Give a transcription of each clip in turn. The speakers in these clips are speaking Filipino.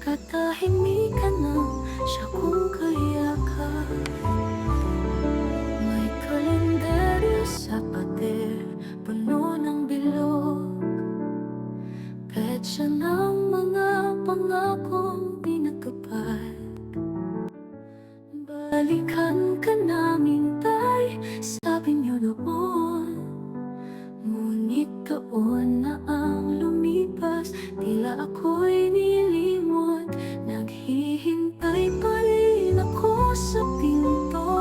katahimikan ng siya kung kaya ka May kalendaryo sa pader, puno ng bilog Petsa ng mga pangakong Balikan ka namin, tay. Sabi niyo noon Ngunit taon na ang lumipas. Tila ako'y nilimot. Naghihintay pa rin ako sa pinto.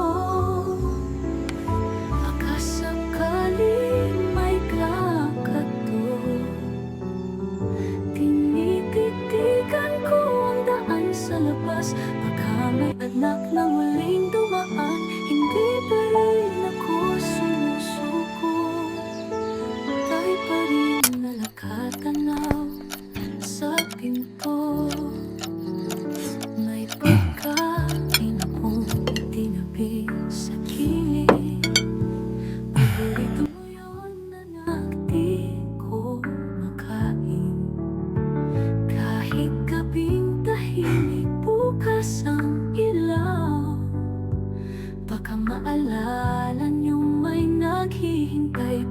Baka sakaling may kakato Tinititigan ko ang daan sa labas. Baka may anak na muling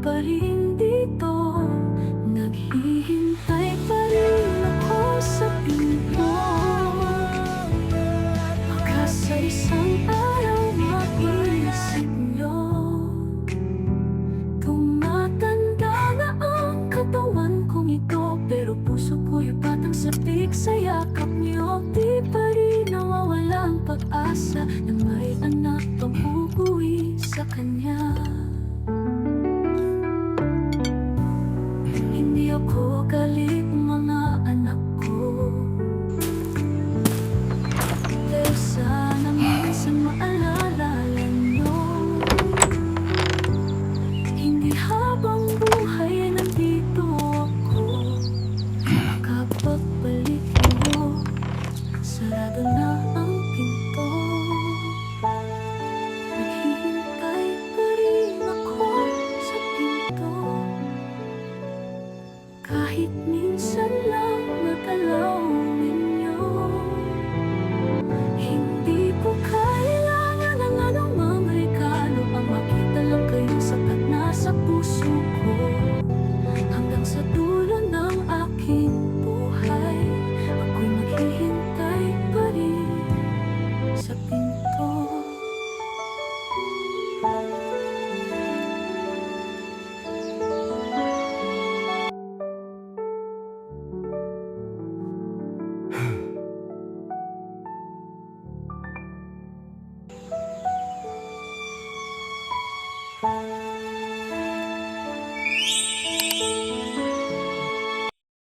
pa rin dito. Naghihintay pa rin ako sa pinto. Baka sa isang araw na ang katawan ito Pero puso ko'y batang sapik sa yakap nyo Di pa pag-asa Na may anak pang uuwi sa kanya. Kahit minsan lang matalaw ninyo Hindi po kailangan ng anong mga regalo. Ang makita lang kayo sapat nasa puso ko.